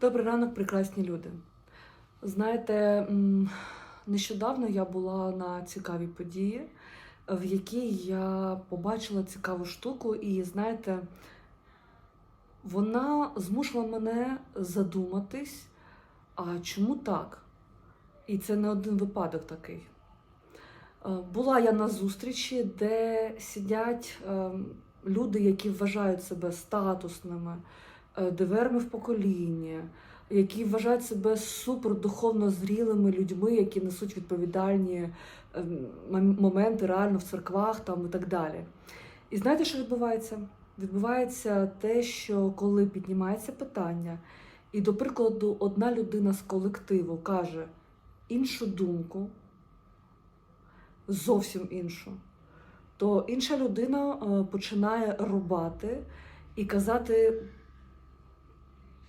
Добрий ранок, прекрасні люди. Знаєте, нещодавно я була на цікавій події, в якій я побачила цікаву штуку, і знаєте, вона змусила мене задуматись, а чому так? І це не один випадок такий. Е, Була я на зустрічі, де сидять е, люди, які вважають себе статусними, диверми в поколінні, які вважають себе супердуховно зрілими людьми, які несуть відповідальні е, моменти реально в церквах там, і так далі. І знаєте, що відбувається? Відбувається те, що коли піднімається питання, і, до прикладу, одна людина з колективу каже іншу думку, зовсім іншу, то інша людина е, починає рубати і казати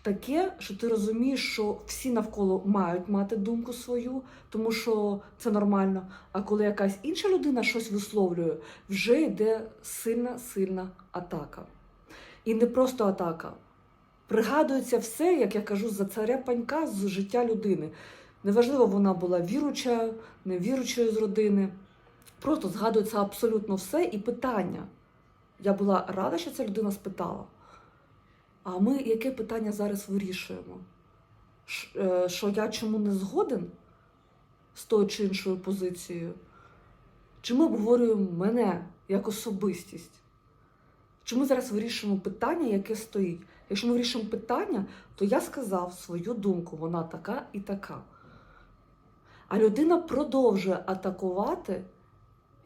таке, що ти розумієш, що всі навколо мають мати думку свою, тому що це нормально. А коли якась інша людина щось висловлює, вже йде сильна, сильна атака. І не просто атака. Пригадується все, як я кажу, за царя панька з життя людини. Неважливо, вона була віруча, невіручою з родини. Просто згадується абсолютно все і питання. Я була рада, що ця людина спитала. А ми яке питання зараз вирішуємо? Е, Що я чому не згоден з тою чи іншою позицією? Чи ми обговорюємо мене як особистість? Чи ми зараз вирішуємо питання, яке стоїть? Якщо ми вирішуємо питання, то я сказав свою думку, вона така і така. А людина продовжує атакувати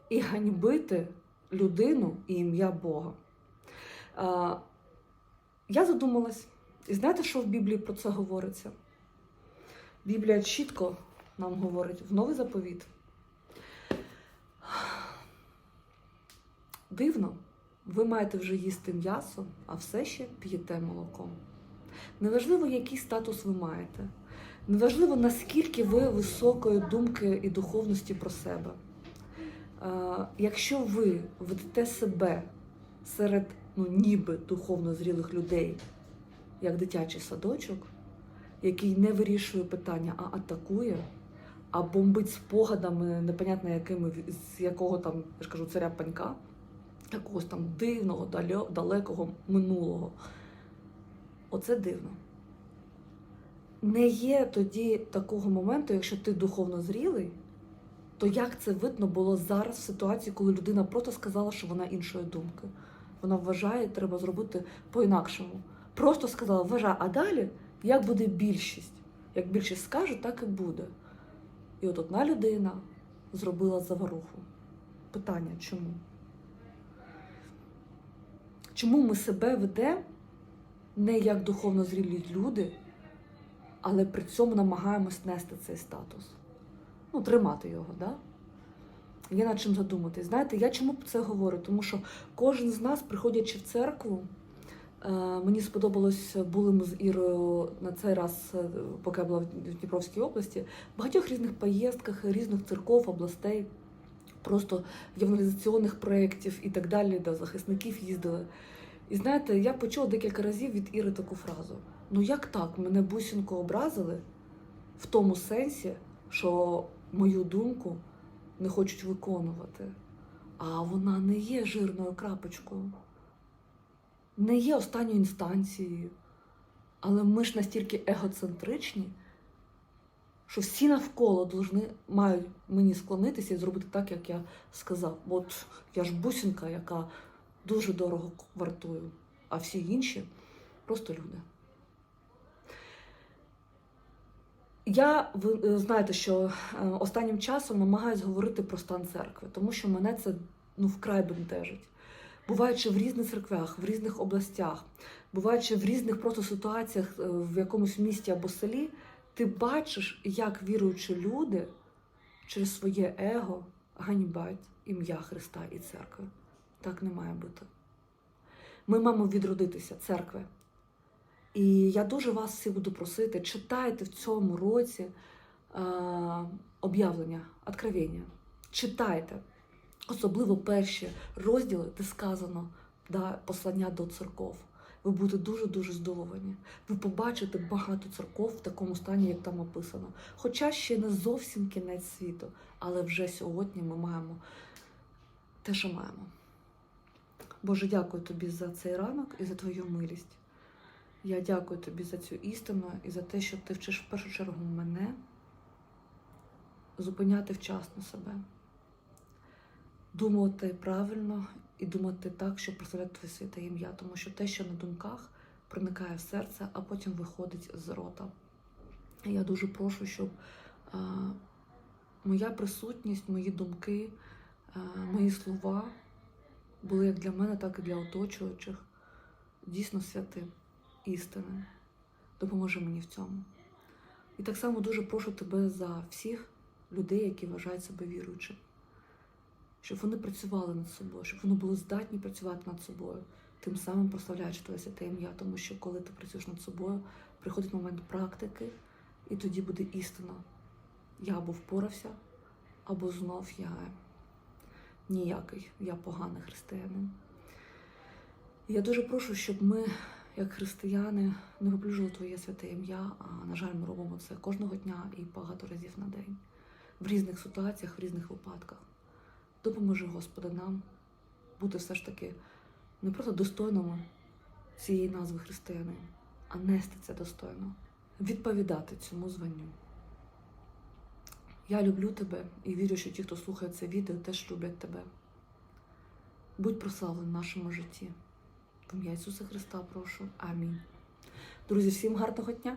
і ганьбити людину і ім'я Бога. Я задумалась, і знаєте, що в Біблії про це говориться? Біблія чітко нам говорить в новий заповіт. Дивно, ви маєте вже їсти м'ясо, а все ще п'єте молоком. Неважливо, який статус ви маєте, неважливо, наскільки ви високої думки і духовності про себе. Е, Якщо ви ведете себе серед ну, ніби духовно зрілих людей, як дитячий садочок, який не вирішує питання, а атакує, а бомбить спогадами, непонятно якими, з якого там, я ж кажу, царя панька, якогось там дивного, далекого минулого. Оце дивно. Не є тоді такого моменту, якщо ти духовно зрілий, то як це видно було зараз в ситуації, коли людина просто сказала, що вона іншої думки? Вона вважає, треба зробити по-інакшому. Просто сказала, вважає, а далі як буде більшість? Як більшість скаже, так і буде. І от одна людина зробила заваруху. Питання чому? Чому ми себе ведемо не як духовно зрілі люди, але при цьому намагаємось нести цей статус? Ну, тримати його, да? Є над чим задуматись. Знаєте, я чому це говорю? Тому що кожен з нас, приходячи в церкву, е, мені сподобалось, були ми з Ірою на цей раз, е, поки я була в Дніпровській області, в багатьох різних поїздках, різних церков, областей, просто євангелізаційних проєктів і так далі, до захисників їздили. І знаєте, я почула декілька разів від Іри таку фразу: ну як так, мене бусінко образили в тому сенсі, що мою думку не хочуть виконувати. А вона не є жирною крапочкою, не є останньою інстанцією. Але ми ж настільки егоцентричні, що всі навколо должны, мають мені склонитися і зробити так, як я сказав. От я ж бусинка, яка дуже дорого вартує, а всі інші просто люди. Я, ви е, знаєте, що е, останнім часом намагаюсь говорити про стан церкви, тому що мене це ну, вкрай бентежить. Буваючи в різних церквях, в різних областях, буваючи в різних просто ситуаціях е, в якомусь місті або селі, ти бачиш, як віруючі люди через своє его ганьбать ім'я Христа і церкви. Так не має бути. Ми маємо відродитися, церкви. І я дуже вас всіх буду просити, читайте в цьому році е, об'явлення, откровення. Читайте, особливо перші розділи, де сказано да, послання до церков. ви будете дуже-дуже здивовані. Ви побачите багато церков в такому стані, як там описано. Хоча ще не зовсім кінець світу, але вже сьогодні ми маємо те, що маємо. Боже, дякую тобі за цей ранок і за твою милість. Я дякую тобі за цю істину і за те, що ти вчиш в першу чергу мене зупиняти вчасно себе, думати правильно і думати так, щоб прославляти твоє святе ім'я, тому що те, що на думках, проникає в серце, а потім виходить з рота. Я дуже прошу, щоб а, моя присутність, мої думки, а, мої слова були як для мене, так і для оточуючих дійсно святим, істинним. Допоможи мені в цьому. І так само дуже прошу тебе за всіх людей, які вважають себе віруючими, щоб вони працювали над собою, щоб вони були здатні працювати над собою, тим самим прославляючи твоє святе ім'я, тому що коли ти працюєш над собою, приходить момент практики, і тоді буде істина. Я або впорався, або знов я ніякий, я поганий християнин. І Я дуже прошу, щоб ми, як християни, не виплюжили Твоє святе ім'я, а на жаль, ми робимо це кожного дня і багато разів на день, в різних ситуаціях, в різних випадках. Допоможи, Господи, нам бути все ж таки не просто достойними цієї назви християнин, а нести це достойно, відповідати цьому званню. Я люблю тебе і вірю, що ті, хто слухає це відео, теж люблять тебе. Будь прославлений в нашому житті. Ім'я Ісуса Христа прошу. Амінь. Друзі, всім гарного дня!